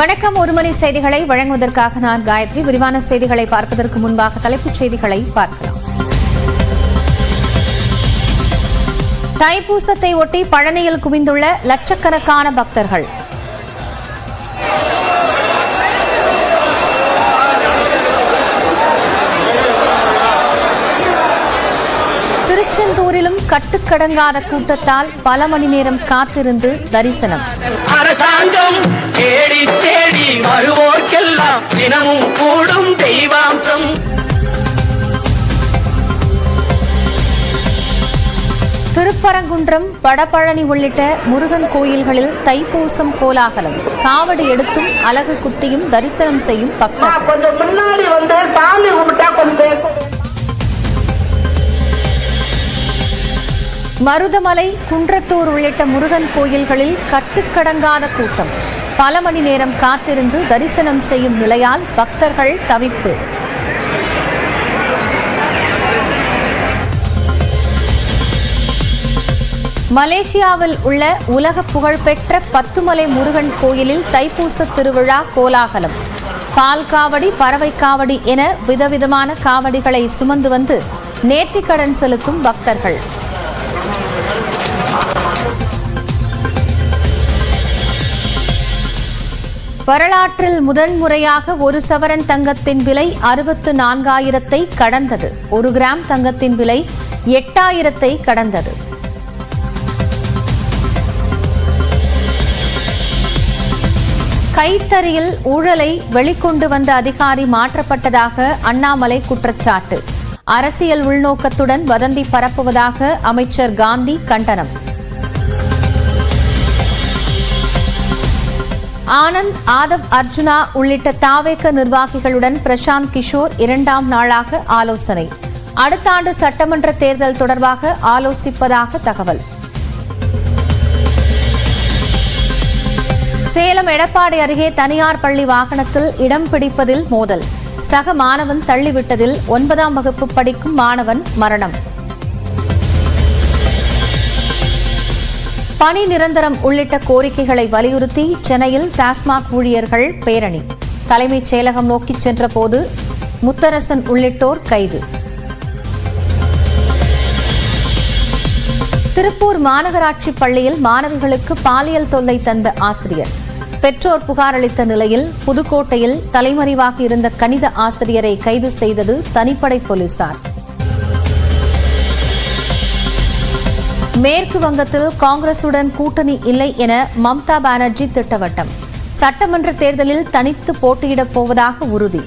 வணக்கம் ஒருமணி செய்திகளை வழங்குவதற்காக நான் காயத்ரி. விரிவான செய்திகளை பார்ப்பதற்கு முன்பாக தலைப்புச் செய்திகளை பார்க்கலாம். தைப்பூசத்தை ஒட்டி பழனியில் குவிந்துள்ள லட்சக்கணக்கான பக்தர்கள் திருச்செந்தூரிலும் கட்டுக்கடங்காத கூட்டத்தால் பல மணி நேரம் காத்திருந்து தரிசனம். அரசாங்கம் தேடி தேடி வருவோர்க்கெல்லாம் தினமும் கூடும் தெய்வாம்சம். திருப்பரங்குன்றம் வடபழனி உள்ளிட்ட முருகன் கோயில்களில் தைப்பூசம் கோலாகலம். காவடி எடுத்தும் அலகு குத்தியும் தரிசனம் செய்யும் பக்தர்கள் மருதமலை குன்றத்தூர் உள்ளிட்ட முருகன் கோயில்களில் கட்டுக்கடங்காத கூட்டம். பல மணி நேரம் காத்திருந்து தரிசனம் செய்யும் நிலையால் பக்தர்கள் தவிப்பு. மலேசியாவில் உள்ள உலக புகழ்பெற்ற பத்துமலை முருகன் கோயிலில் தைப்பூச திருவிழா கோலாகலம். பால் காவடி பறவை காவடி என விதவிதமான காவடிகளை சுமந்து வந்து நேர்த்திக்கடன் செலுத்தும் பக்தர்கள். வரலாற்றில் முதன் முறையாக ஒரு சவரன் தங்கத்தின் விலை அறுபத்து நான்காயிரத்தை கடந்தது. ஒரு கிராம் தங்கத்தின் விலை எட்டாயிரத்தை கடந்தது. கைத்தறியில் ஊழலை வெளிக்கொண்டு வந்த அதிகாரி மாற்றப்பட்டதாக அண்ணாமலை குற்றச்சாட்டு. அரசியல் உள்நோக்கத்துடன் வதந்தி பரப்புவதாக அமைச்சர் காந்தி கண்டனம். ஆனந்த் ஆதவ் அர்ஜுனா உள்ளிட்ட தாவேக நிர்வாகிகளுடன் பிரசாந்த் கிஷோர் இரண்டாம் நாளாக ஆலோசனை. அடுத்த ஆண்டு சட்டமன்ற தேர்தல் தொடர்பாக ஆலோசிப்பதாக தகவல். சேலம் எடப்பாடி அருகே தனியார் பள்ளி வாகனத்தில் இடம் பிடிப்பதில் மோதல். சக மாணவன் தள்ளிவிட்டதில் ஒன்பதாம் வகுப்பு படிக்கும் மாணவன் மரணம். பணி நிரந்தரம் உள்ளிட்ட கோரிக்கைகளை வலியுறுத்தி சென்னையில் டாஸ்மாக் ஊழியர்கள் பேரணி. தலைமைச் செயலகம் நோக்கிச் சென்றபோது முத்தரசன் உள்ளிட்டோர் கைது. திருப்பூர் மாநகராட்சி பள்ளியில் மாணவிகளுக்கு பாலியல் தொல்லை தந்த ஆசிரியர். பெற்றோர் புகார் அளித்த நிலையில் புதுக்கோட்டையில் தலைமறைவாக இருந்த கணித ஆசிரியரை கைது செய்தது தனிப்படை போலீசார். மேற்கு வங்கத்தில் காங்கிரசுடன் கூட்டணி இல்லை என மம்தா பானர்ஜி திட்டவட்டம். சட்டமன்ற தேர்தலில் தனித்து போட்டியிடப் போவதாக உறுதி.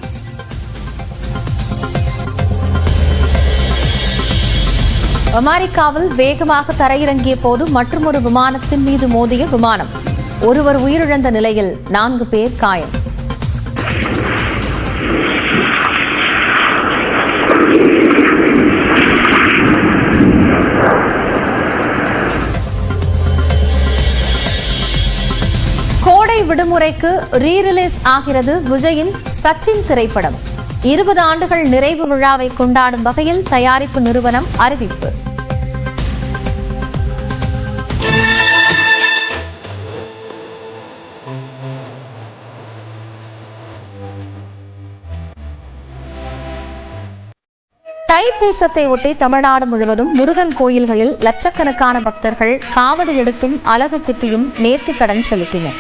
அமெரிக்காவில் வேகமாக தரையிறங்கிய போது மற்றொரு விமானத்தின் மீது மோதிய விமானம். ஒருவர் உயிரிழந்த நிலையில் நான்கு பேர் காயம். விடுமுறைக்கு ரீ ரிலீஸ் ஆகிறது விஜயின் சச்சின் திரைப்படம். இருபது ஆண்டுகள் நிறைவு விழாவை கொண்டாடும் வகையில் தயாரிப்பு நிறுவனம் அறிவிப்பு. தைப்பூசத்தை ஒட்டி தமிழ்நாடு முழுவதும் முருகன் கோயில்களில் லட்சக்கணக்கான பக்தர்கள் காவடி எடுத்தும் அலகு குத்தியும் நேர்த்திக்கடன் செலுத்தினர்.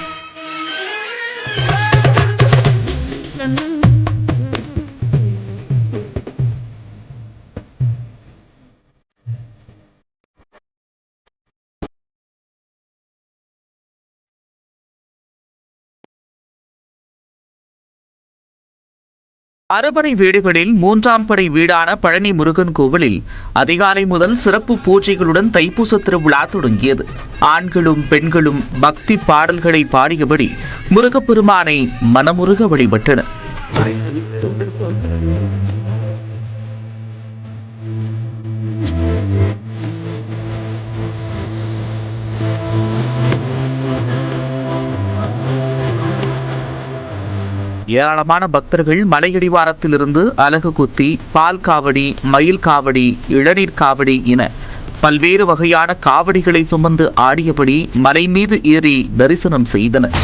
அறுபடை வீடுகளில் மூன்றாம் படை வீடான பழனி முருகன் கோவிலில் அதிகாலை முதல் சிறப்பு பூஜைகளுடன் தைப்பூச திருவிழா தொடங்கியது. ஆண்களும் பெண்களும் பக்தி பாடல்களை பாடியபடி முருகப்பெருமானை மனமுருக வழிபட்டனர். ஏராளமான பக்தர்கள் மலையடிவாரத்திலிருந்து அலகு குத்தி பால் காவடி மயில் காவடி இளநீர் காவடி என பல்வேறு வகையான காவடிகளை சுமந்து ஆடியபடி மலை மீது ஏறி தரிசனம் செய்தனர்.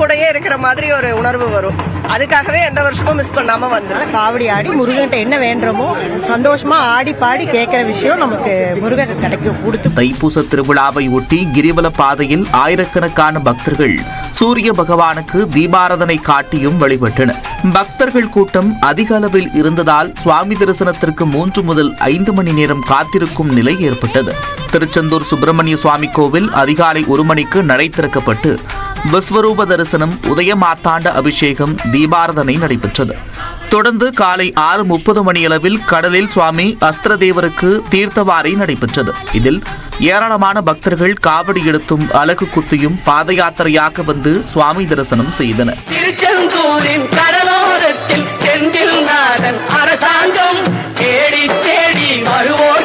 கூடயே இருக்கிற மாதிரி ஒரு உணர்வு வரும். அதுக்காகவே எந்த வருஷமும் மிஸ் பண்ணாம வந்துடும் காவடி ஆடி முருகன்கிட்ட என்ன வேண்டுமோ சந்தோஷமா ஆடி பாடி கேட்கிற விஷயம் நமக்கு முருகன் கிடைக்கும். கொடுத்து தைப்பூச திருவிழாவை ஒட்டி கிரிவல பாதையில் ஆயிரக்கணக்கான பக்தர்கள் சூரிய பகவானுக்கு தீபாராதனை காட்டியும் வழிபட்டனர். பக்தர்கள் கூட்டம் அதிக அளவில் இருந்ததால் சுவாமி தரிசனத்திற்கு மூன்று முதல் ஐந்து மணி நேரம் காத்திருக்கும் நிலை ஏற்பட்டது. திருச்செந்தூர் சுப்பிரமணிய சுவாமி கோவில் அதிகாலை ஒரு மணிக்கு நடை திறக்கப்பட்டு விஸ்வரூப தரிசனம் உதயமார்த்தாண்ட அபிஷேகம் தீபாரதனை நடைபெற்றது. தொடர்ந்து காலை ஆறு முப்பது மணியளவில் கடலில் சுவாமி அஸ்திரதேவருக்கு தீர்த்தவாரி நடைபெற்றது. இதில் ஏராளமான பக்தர்கள் காவடி எடுத்தும் அலகு குத்தியும் பாத யாத்திரையாக வந்து சுவாமி தரிசனம் செய்தனர். அரசாங்கம் தேடி தேடி வருவோம்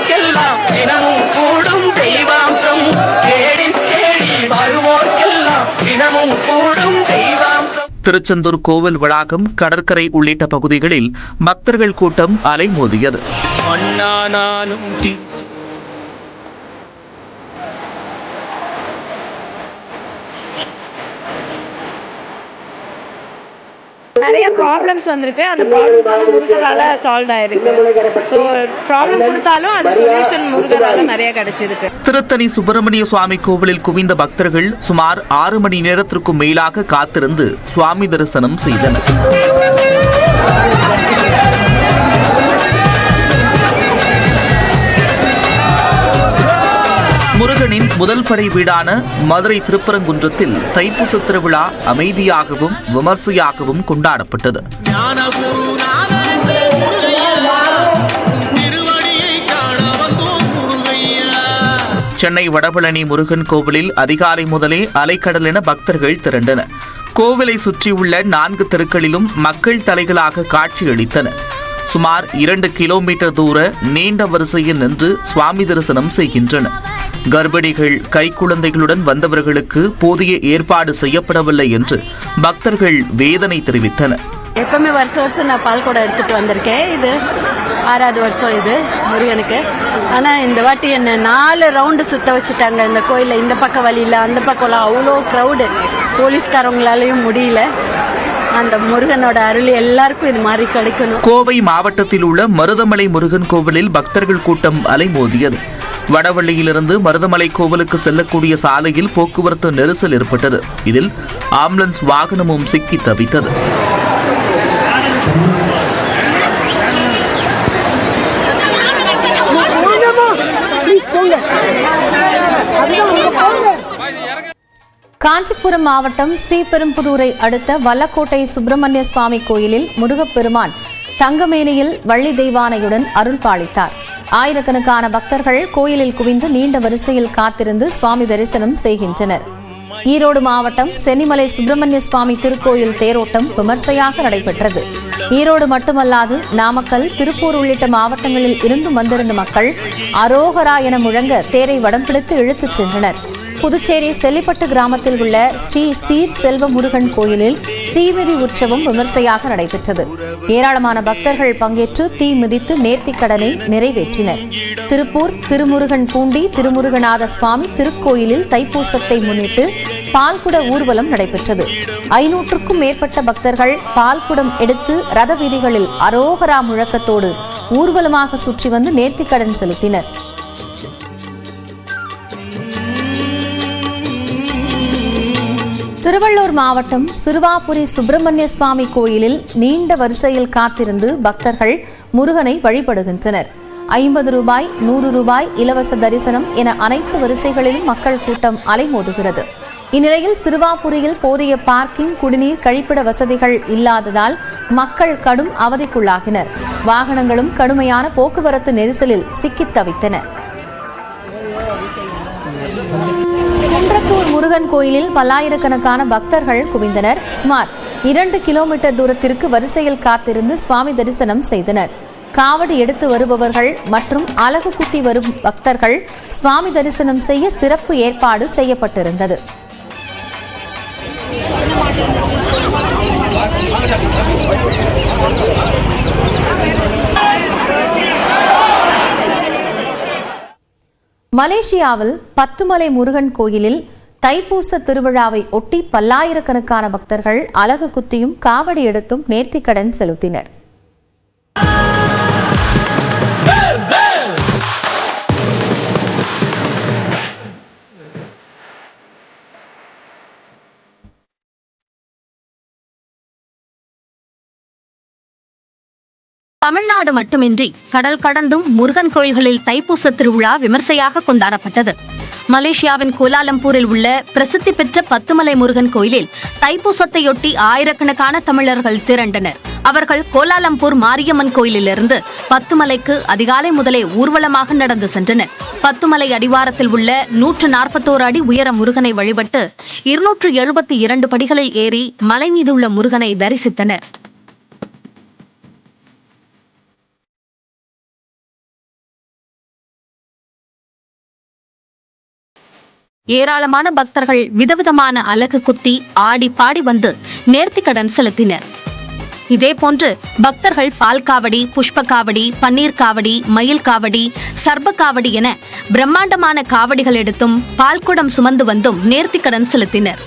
திருச்செந்தூர் கோவில் வளாகம் கடற்கரை உள்ளிட்ட பகுதிகளில் பக்தர்கள் கூட்டம் அலைமோதியது. நிறைய ப்ராப்ளம்ஸ் வந்திருக்கு. அந்த ப்ராப்ளம்ஸ் எல்லாம் முருகரால சால்வ் ஆயிருக்கு. ஸோ ப்ராப்ளம் கொடுத்தாலும் அது சொல்யூஷன் முருகரால நிறைய கிடைச்சிருக்கு. திருத்தணி சுப்பிரமணிய சுவாமி கோவிலில் குவிந்த பக்தர்கள் சுமார் ஆறு மணி நேரத்திற்கும் மேலாக காத்திருந்து சுவாமி தரிசனம் செய்தனர். முருகனின் முதல் படை வீடான மதுரை திருப்பரங்குன்றத்தில் தைப்பூச திருவிழா அமைதியாகவும் விமர்சையாகவும் கொண்டாடப்பட்டது. சென்னை வடபழனி முருகன் கோவிலில் அதிகாலை முதலே அலைக்கடல் என பக்தர்கள் திரண்டனர். கோவிலை சுற்றியுள்ள நான்கு தெருக்களிலும் மக்கள் தலைகளாக காட்சியளித்தனர். சுமார் இரண்டு கிலோமீட்டர் தூர நீண்ட வரிசையில் நின்று சுவாமி தரிசனம் செய்கின்றனர். கர்ப்பிணிகள் கைக்குழந்தைகளுடன் வந்தவர்களுக்கு போதிய ஏற்பாடு செய்யப்படவில்லை என்று பக்தர்கள் வேதனை தெரிவித்தனர். எப்பவுமே வருஷம் வருஷம் நான் பால் கூட எடுத்துட்டு வந்திருக்கேன். இது ஆறாவது வருஷம் இது முருகனுக்கு. ஆனா இந்த வாட்டி என்ன நாலு ரவுண்டு சுத்த வச்சுட்டாங்க. இந்த கோயில்ல இந்த பக்கம் வழியில அந்த பக்கம்லாம் அவ்வளோ க்ரௌடு போலீஸ்காரவங்களாலையும் முடியல. அந்த முருகனோட அருள் எல்லாருக்கும் இது மாதிரி கிடைக்கணும். கோவை மாவட்டத்தில் உள்ள மருதமலை முருகன் கோவிலில் பக்தர்கள் கூட்டம் அலைமோதியது. வடவள்ளியிலிருந்து மருதமலை கோவிலுக்கு செல்லக்கூடிய சாலையில் போக்குவரத்து நெரிசல் ஏற்பட்டது. இதில் ஆம்புலன்ஸ் வாகனமும் சிக்கி தவித்தது. காஞ்சிபுரம் மாவட்டம் ஸ்ரீபெரும்புதூரை அடுத்த வல்லக்கோட்டை சுப்பிரமணிய சுவாமி கோயிலில் முருகப்பெருமான் தங்கமேனியில் வள்ளி தெய்வானையுடன் அருள் பாலித்தார். ஆயிரக்கணக்கான பக்தர்கள் கோயிலில் குவிந்து நீண்ட வரிசையில் காத்திருந்து சுவாமி தரிசனம் செய்கின்றனர். ஈரோடு மாவட்டம் சென்னிமலை சுப்பிரமணிய சுவாமி திருக்கோயில் தேரோட்டம் விமர்சையாக நடைபெற்றது. ஈரோடு மட்டுமல்லாது நாமக்கல் திருப்பூர் உள்ளிட்ட மாவட்டங்களில் இருந்து வந்திருந்த மக்கள் அரோகரா என முழங்க தேரை வடம் பிடித்து இழுத்துச் சென்றனர். புதுச்சேரி செல்லிப்பட்டு கிராமத்தில் உள்ள ஸ்ரீ சீர் செல்வ முருகன் கோயிலில் தீமிதி உற்சவம் விமர்சையாக நடைபெற்றது. ஏராளமான பக்தர்கள் பங்கேற்று தீ மிதித்து நேர்த்திக் கடனை நிறைவேற்றினர். திருப்பூர் திருமுருகன் பூண்டி திருமுருகநாத சுவாமி திருக்கோயிலில் தைப்பூசத்தை முன்னிட்டு பால்குட ஊர்வலம் நடைபெற்றது. ஐநூற்றுக்கும் மேற்பட்ட பக்தர்கள் பால்குடம் எடுத்து ரத வீதிகளில் அரோகரா முழக்கத்தோடு ஊர்வலமாக சுற்றி வந்து நேர்த்திக்கடன் செலுத்தினர். திருவள்ளூர் மாவட்டம் சிறுவாபுரி சுப்பிரமணிய சுவாமி கோயிலில் நீண்ட வரிசையில் காத்திருந்து பக்தர்கள் முருகனை வழிபடுகின்றனர். ஐம்பது ரூபாய் நூறு ரூபாய் இலவச தரிசனம் என அனைத்து வரிசைகளிலும் மக்கள் கூட்டம் அலைமோதுகிறது. இந்நிலையில் சிறுவாபுரியில் போதிய பார்க்கிங் குடிநீர் கழிப்பிட வசதிகள் இல்லாததால் மக்கள் கடும் அவதிக்குள்ளாகினர். வாகனங்களும் கடுமையான போக்குவரத்து நெரிசலில் சிக்கித் தவித்தனர். முருகன் கோயிலில் பல்லாயிரக்கணக்கான பக்தர்கள் குவிந்தனர். சுமார் இரண்டு கிலோமீட்டர் தூரத்திற்கு வரிசையில் காத்திருந்து சுவாமி தரிசனம் செய்தனர். காவடி எடுத்து வருபவர்கள் மற்றும் அலகு குத்தி வரும் பக்தர்கள் சுவாமி தரிசனம் செய்ய சிறப்பு ஏற்பாடு செய்யப்பட்டிருந்தது. மலேசியாவில் பத்துமலை முருகன் கோயிலில் தைப்பூச திருவிழாவை ஒட்டி பல்லாயிரக்கணக்கான பக்தர்கள் அலகு குத்தியும் காவடி எடுத்தும் நேர்த்திக்கடன் செலுத்தினர். தமிழ்நாடு மட்டுமின்றி கடல் கடந்தும் முருகன் கோயில்களில் தைப்பூச திருவிழா விமர்சையாக கொண்டாடப்பட்டது. மலேசியாவின் கோலாலம்பூரில் உள்ள பிரசித்தி பெற்ற பத்துமலை முருகன் கோயிலில் தைப்பூசத்தையொட்டி ஆயிரக்கணக்கான தமிழர்கள் திரண்டனர். அவர்கள் கோலாலம்பூர் மாரியம்மன் கோயிலிலிருந்து பத்துமலைக்கு அதிகாலை முதலே ஊர்வலமாக நடந்து சென்றனர். பத்துமலை அடிவாரத்தில் உள்ள நூற்று நாற்பத்தோரு அடி உயர முருகனை வழிபட்டு இருநூற்று எழுபத்தி இரண்டு படிகளில் ஏறி மலை மீதுள்ள முருகனை தரிசித்தனர். ஏராளமான பக்தர்கள் விதவிதமான அலகு குத்தி ஆடி பாடி வந்து நேர்த்திக்கடன் செலுத்தினர். இதேபோன்று பக்தர்கள் பால் காவடி புஷ்ப காவடி பன்னீர் காவடி மயில் காவடி சர்ப காவடி என பிரம்மாண்டமான காவடிகள் எடுத்தும் பால்குடம் சுமந்து வந்தும் நேர்த்திக்கடன் செலுத்தினர்.